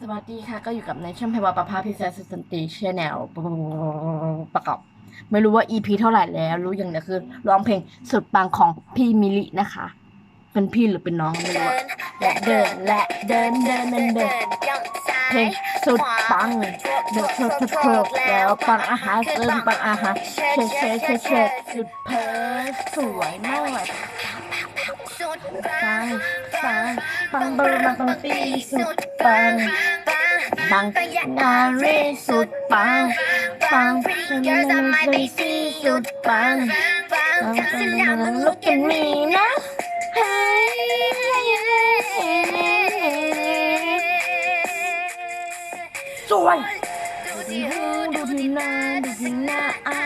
สวัสดีค่ะ ก็อยู่กับในช่องเพวาประภาพิเศษสันติชแนลประกอบ ไม่รู้ว่า EP เท่าไหร่แล้ว รู้อย่างเดียวคือร้องเพลงสุดปังของพี่มิลินะคะ เป็นพี่หรือเป็นน้องไม่รู้และเดินและเดินเดินเดินเดินเพลงสุดปังเดินเชิดเชิดเชิดแล้วปังอาหารเดินปังอาหารเชดเชดเชดเชิดสุดเพอสวยมากเลยปัง ปังปังเบอร์มาปังปีสุดปังปังนาเรสุดปังปังฉันนั้นเป็นสีสุดปังปังปังปังลุกกันมีนะเฮ้สวยดูที่หูดูที่หน้าดูที่หน้าอะ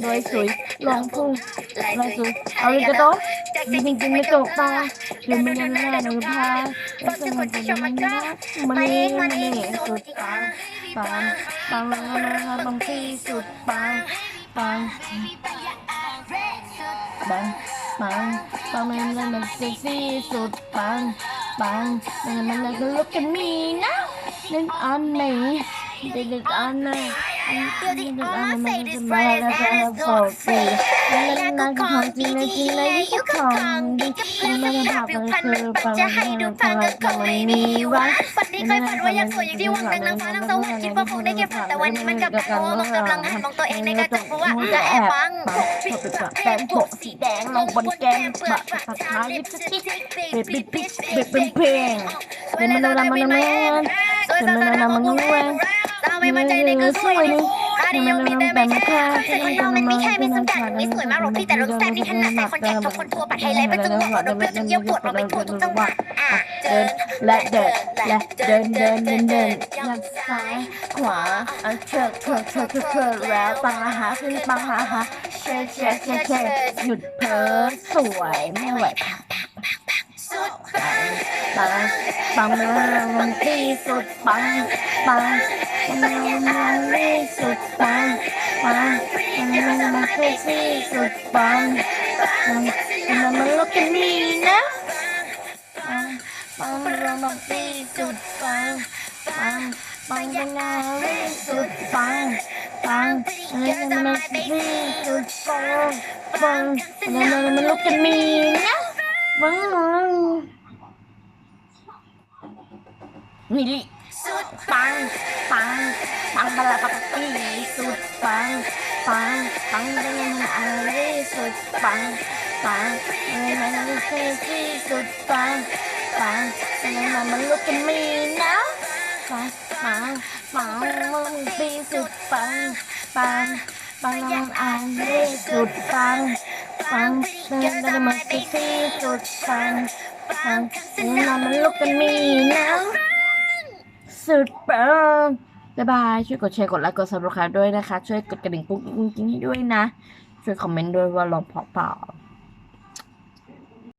โดยสวยลองพุ่งลอยสวยเอาเลยกระโดดจริงจริงไม่ตกตาหรือไม่ยังหน้าหนูพาแล้วสมันจะมันนะมันนี่มันนี่สุดปังปังปังปังปังที่สุดปังปังปังปังปังมันมันมันเซ็กซี่สุดปังปังมันมันมันก็ลุกกันมีนะนึกอันไหนเด็กๆอันไหน Building all I say this มา phrase แล้วก็ and โผล่สีแล้วนั่งของจริงเลยจริงเลยที่ของดีมันจะผักมันคือปังจะให้ดูพังก็คงไม่มีวะฝันที่เคยฝันว่าอยากสวยอย่างที่หวังดังนางฟ้านางสวรรค์คิดว่าคงได้เก็บฝันแต่วันนี้มันกลับเป็นโง่ลงกำลังหันมองตัวเองในกระจกเพราะว่าจะแอบฟังปิดปากแป้งโปะสีแดงลงบนแก้มปะปากทาลิปสติกเบ็ดบิดพิชเบ็ดเป็นเพลงเป็นมันอะไรมันแมนสวยสวยสวยมันงงแรงเรา ไม่มั่นใจในก็สวยนี่อาดิโอมีแต่ไม่ใช่ค่ะแต่คนเรามันไม่ใช่ไม่สมการไม่สวยมากหรอกพี่แต่รถแซ่บที่ถนัดแต่คนแก่ทุกคนทัวร์ปัดไฮไลท์เป็นจังหวะรถเป็นจังเยี่ยวปวดเราไปทั่วทุกจังหวะอะเดิเดินนและเดินและเดินเดินเดินเดินยักซ้ายขวาอันเชิดเชิดเชิดเชิดเชิดแล้วปังอาหาขึ้นปังอาหาเชิดเชิดเชิดเชิดหยุดเพ้อสวยไม่ไหวสุด ปังปังปังที่สุดปังปังปังที่สุดปังปังปังมันที่สุดปังปังมันมันลุกกันดีนะปังปังมันที่สุดปังปังปังยังไงที่สุดปังปังมันมันที่สุดปังปังมันมันลุกกันดีนะปัง มิลิสุดปัง ปัง ปังบลาปักปีสุดปัง ปัง ปังเป็นอะไรสุดปัง ปังอะไรมันเซ็กซี่สุดปัง ปังอะไรมันลุกกันมีนะปัง ปัง ปังมันปีสุดปัง ปัง ปังมันอะไรสุดปัง ปังอะไรมันเซ็กซี่สุดปัง ปังอะไรมันลุกกันมีนะสุดปังบ๊ายบาย ช่วยกดแชร์ กดไลค์ กดซับสไครต์ด้วยนะคะ ช่วยกดกระดิ่งปุ๊งปิ๊งปิ๊งให้ด้วยนะ ช่วยคอมเมนต์ด้วยว่าลองเพาะเปล่า